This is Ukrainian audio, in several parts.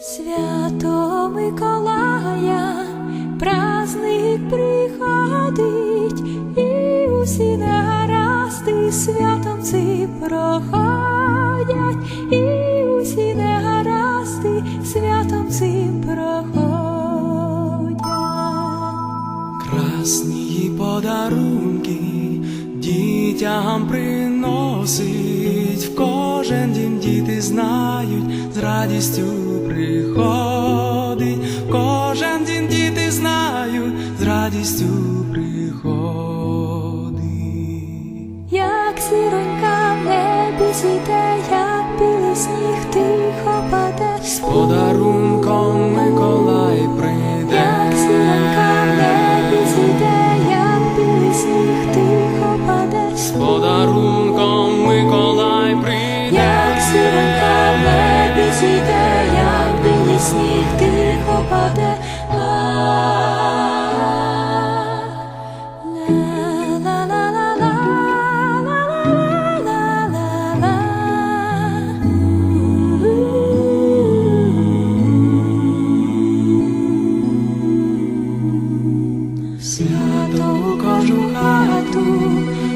Свято Миколая, праздник приходить, і усі негаразди святом цим проходять, дітям приносить, в кожен дім діти знають, з радістю приходить, в кожен дім діти знають, з радістю приходить. Як сіронька в небі зійде, сніг тихо паде. Свято у кожну хату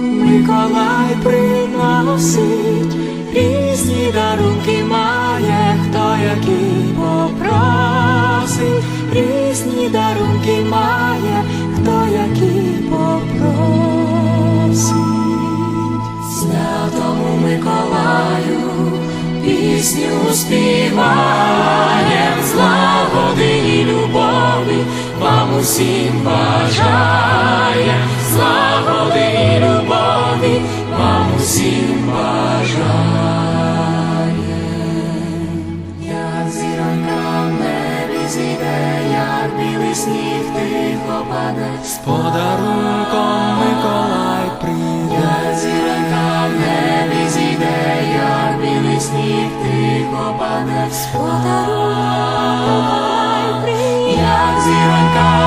Миколай приносить, різні дарунки різні дарунки має, хто який попросить. Святому Миколаю пісню співаєм, злагоди і любові вам усім бажає, попаде, з подарунком Миколай прийде, зіронька в небі зійде, як білий сніг тихо паде, з подарунком Миколай прийде, як зіронька.